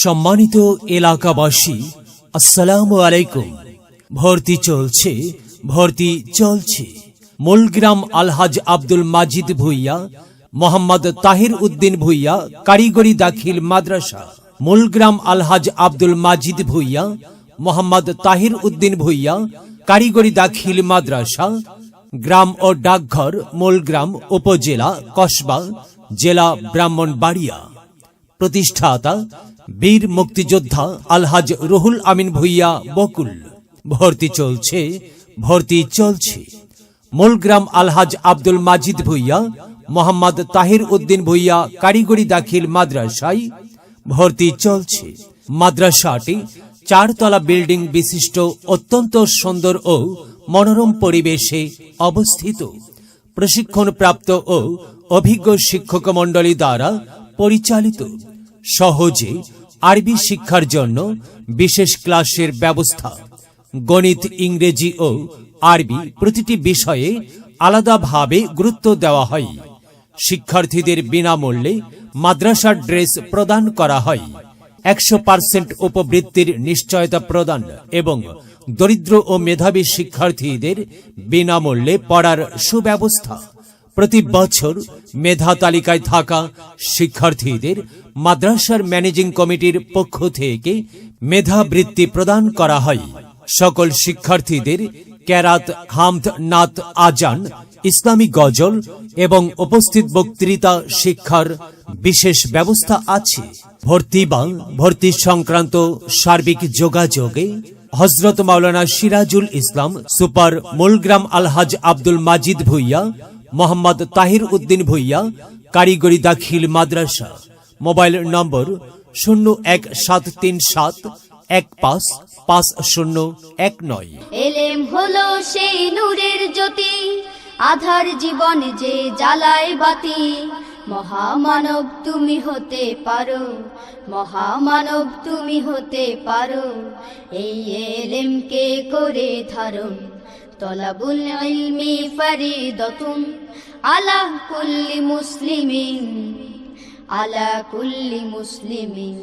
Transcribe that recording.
সম্মানিত এলাকাবাসী, আসসালামু আলাইকুম। ভর্তি চলছে ভর্তি চলছে। মূলগ্রাম আলহাজ আব্দুল মাজিদ ভুইয়া, মোহাম্মদ তাহির উদ্দিন ভুইয়া, কারিগরি দাখিল মাদ্রাসা। মূলগ্রাম আলহাজ আব্দুল মাজিদ ভুইয়া, মোহাম্মদ তাহির উদ্দিন ভুইয়া, কারিগরি দাখিল মাদ্রাসা। গ্রাম ও ডাকঘর, মূলগ্রাম উপজেলা, কসবা, জেলা ব্রাহ্মণবাড়িয়া। প্রতিষ্ঠাতা বীর মুক্তিযোদ্ধা আলহাজ রুহুল আমিন ভুইয়া বকুল। ভর্তি চলছে ভর্তি চলছে। মূলগ্রাম আলহাজ আব্দুল মাজিদ ভুইয়া, মোহাম্মদ তাহির উদ্দিন ভুইয়া, কারিগরি দাখিল মাদ্রাসায় ভর্তি চলছে। মাদ্রাসাটি চারতলা বিল্ডিং বিশিষ্ট, অত্যন্ত সুন্দর ও মনোরম পরিবেশে অবস্থিত। প্রশিক্ষণপ্রাপ্ত ও অভিজ্ঞ শিক্ষক মণ্ডলী দ্বারা পরিচালিত। সহজে আরবি শিক্ষার জন্য বিশেষ ক্লাসের ব্যবস্থা। গণিত, ইংরেজি ও আরবি প্রতিটি বিষয়ে আলাদাভাবে গুরুত্ব দেওয়া হয়। শিক্ষার্থীদের বিনামূল্যে মাদ্রাসার ড্রেস প্রদান করা হয়। একশো পার্সেন্ট উপবৃত্তির নিশ্চয়তা প্রদান এবং দরিদ্র ও মেধাবী শিক্ষার্থীদের বিনামূল্যে পড়ার সুব্যবস্থা। প্রতি বছর মেধা তালিকায় থাকা শিক্ষার্থীদের মাদ্রাসার ম্যানেজিং কমিটির পক্ষ থেকে মেধাবৃত্তি প্রদান করা হয়। সকল শিক্ষার্থীদের ক্যারাত হামদ নাত আজান, ইসলামী গজল এবং উপস্থিত বক্তৃতা শিক্ষার বিশেষ ব্যবস্থা আছে। ভর্তি বা ভর্তি সংক্রান্ত সার্বিক যোগাযোগে হজরত মাওলানা সিরাজুল ইসলাম সুপার মুলগ্রাম আলহাজ আব্দুল মাজিদ ভুইয়া মোহাম্মদ তাহির উদ্দিন ভুইয়া, কারিগরি দাখিল মাদ্রাসা। মোবাইল নম্বর শূন্য এক সাত তিন সাত এক পাঁচ পাঁচ শূন্য এক নয়। এলেম হলো সেই নূরের জ্যোতি, আধার জীবন যে জ্বালায় বাতি। মহামানব তুমি হতে পারো, মহামানব তুমি হতে পারো, এই এলেমকে করে ধারণ طلب العلم فريضة على كل مسلم على كل مسلم.